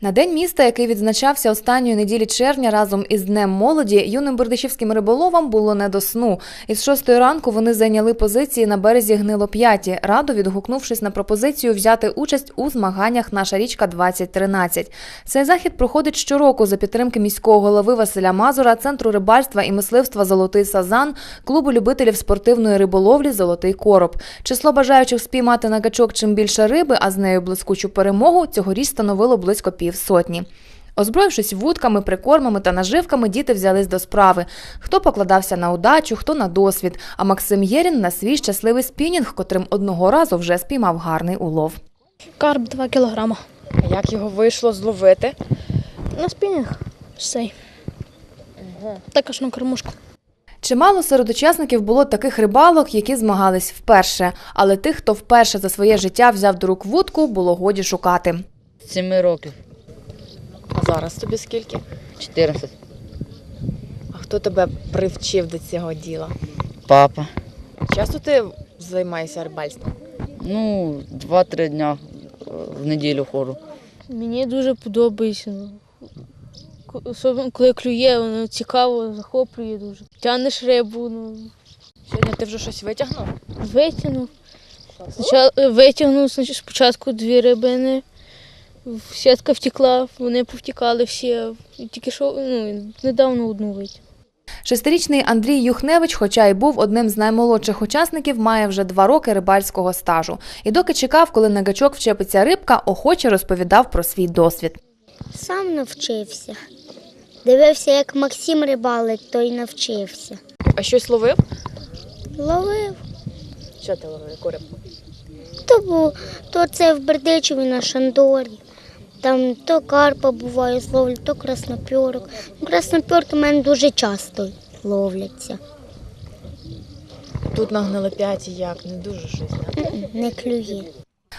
На день міста, який відзначався останньої неділі червня разом із Днем молоді, юним бердичівським риболовам було не до сну. Із шостої ранку вони зайняли позиції на березі Гнилоп'яті, радо відгукнувшись на пропозицію взяти участь у змаганнях Наша річка 2013 Цей захід проходить щороку за підтримки міського голови Василя Мазура, центру рибальства і мисливства Золотий Сазан, клубу любителів спортивної риболовлі Золотий короб. Число бажаючих спіймати на гачок чим більше риби, а з нею блискучу перемогу цьогоріч становило близько півсотні. Озброївшись вудками, прикормами та наживками, діти взялись до справи. Хто покладався на удачу, хто на досвід. А Максим Єрін на свій щасливий спінінг, котрим одного разу вже спіймав гарний улов. Карп 2 кілограма. А Як його вийшло зловити? На спінінг цей. Також на кормушку. Чимало серед учасників було таких рибалок, які змагались вперше. Але тих, хто вперше за своє життя взяв до рук вудку, було годі шукати. Семи років, зараз тобі скільки? 14. А хто тебе привчив до цього діла? Папа. Часто ти займаєшся рибальством? Ну, два-три дня е, в неділю ходжу. Мені дуже подобається. Особливо, коли клює, воно цікаво, захоплює дуже. Тянеш рибу, ну, Сьогодні ти вже щось витягнув? витягнув. Спочатку, витягнув спочатку дві рибини. Сітка втекла, вони повтікали всі. Тільки що ну, недавно одну витягнув. Шестирічний Андрій Юхневич, хоча й був одним з наймолодших учасників, має вже два роки рибальського стажу. І доки чекав, коли на гачок вчепиться рибка, охоче розповідав про свій досвід. Сам навчився. Дивився, як Максим рибалить, то й навчився. А щось ловив? Ловив. Що ти ловив? Яку рибку? То, був, то це в Бердичеві на Шандорі. Там то карпа буває зловлю, то краснопьорок. Ну, Краснопьорки у мене дуже часто ловляться. Тут на гнилоп'яті як? Не дуже щось. Не клює.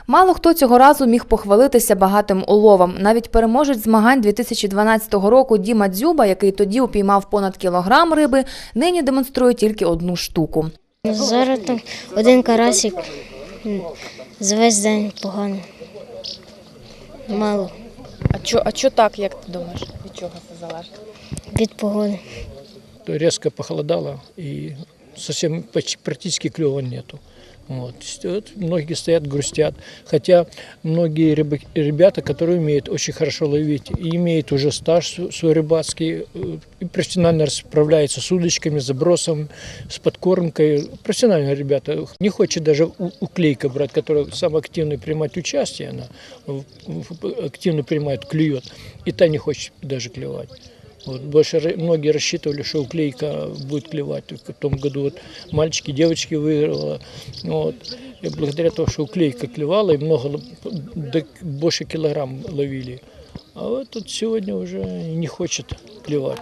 Мало хто цього разу міг похвалитися багатим уловом. Навіть переможець змагань 2012 року Діма Дзюба, який тоді упіймав понад кілограм риби, нині демонструє тільки одну штуку. Зараз там один карасик за весь день погано. Мало чо, а чо так, як ти думаєш? Від чого це залежить? від погоди. то резко похолодало і зовсім практично кльова нету. Вот. То есть вот многие стоят, грустят. Хотя многие рыба- ребята, которые умеют очень хорошо ловить, и имеют уже стаж св- свой рыбацкий, э, и профессионально справляются с удочками, забросом, с подкормкой. Профессиональные ребята. Не хочет даже у- уклейка брать, которая самая активная принимать участие, она в- в- активно принимает, клюет, и та не хочет даже клевать. Вот, больше многие рассчитывали, что уклейка будет клевать. В том году вот мальчики, девочки выиграла. Вот. И благодаря тому, что уклейка клевала, и много, больше килограмм ловили. А вот тут сегодня уже не хочет клевать.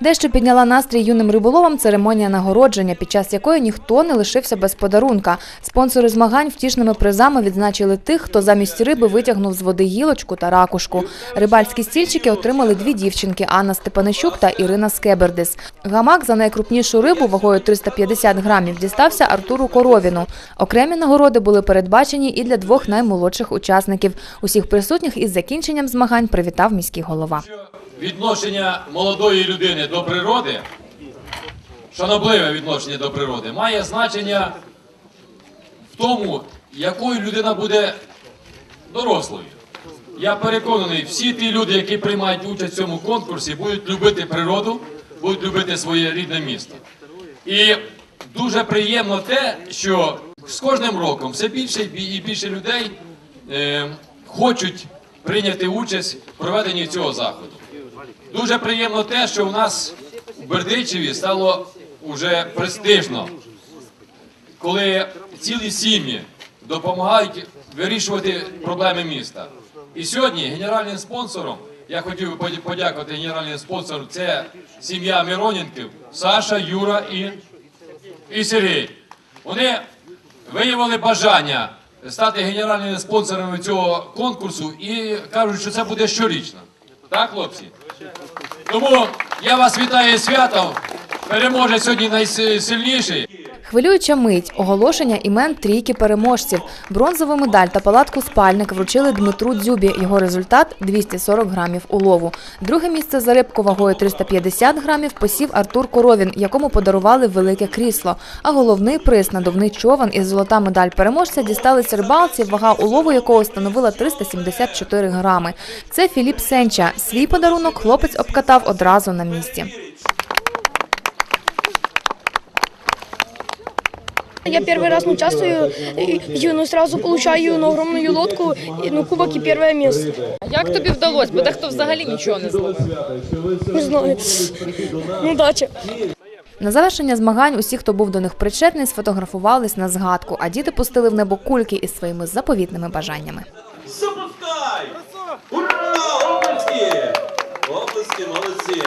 Дещо підняла настрій юним риболовам церемонія нагородження, під час якої ніхто не лишився без подарунка. Спонсори змагань втішними призами відзначили тих, хто замість риби витягнув з води гілочку та ракушку. Рибальські стільчики отримали дві дівчинки Анна Степанищук та Ірина Скебердис. Гамак за найкрупнішу рибу вагою 350 грамів дістався Артуру Коровіну. Окремі нагороди були передбачені і для двох наймолодших учасників. Усіх присутніх із закінченням змагань привітав міський голова. Відношення молодої людини до природи, шанобливе відношення до природи, має значення в тому, якою людина буде дорослою. Я переконаний, всі ті люди, які приймають участь в цьому конкурсі, будуть любити природу, будуть любити своє рідне місто. І дуже приємно те, що з кожним роком все більше і більше людей е, хочуть прийняти участь в проведенні цього заходу. Дуже приємно те, що у нас в Бердичеві стало вже престижно, коли цілі сім'ї допомагають вирішувати проблеми міста. І сьогодні генеральним спонсором, я хотів би подякувати генеральним спонсорам, це сім'я Мироненків, Саша, Юра і, і Сергій. Вони виявили бажання стати генеральними спонсорами цього конкурсу і кажуть, що це буде щорічно. Так, хлопці? Тому я вас вітаю святом. Переможе сьогодні найсильніший. Хвилююча мить оголошення імен трійки переможців. Бронзову медаль та палатку спальник вручили Дмитру Дзюбі. Його результат 240 грамів улову. Друге місце за рибку вагою 350 грамів посів Артур Коровін, якому подарували велике крісло. А головний приз надувний човен і золота медаль переможця дісталися рибалці, вага улову якого становила 374 грами. Це Філіп Сенча. Свій подарунок хлопець обкатав одразу на місці. Я первый раз участвую, и, и, ну, сразу получаю ну, огромную лодку, и, ну, кубок и первое место. Як тобі вдалося? Бо дехто взагалі нічого не зловив. Не знаю. Ну, Удачи. На завершення змагань усі, хто був до них причетний, сфотографувались на згадку, а діти пустили в небо кульки із своїми заповітними бажаннями. Запускай! Ура! Оплески! Оплески, молодці!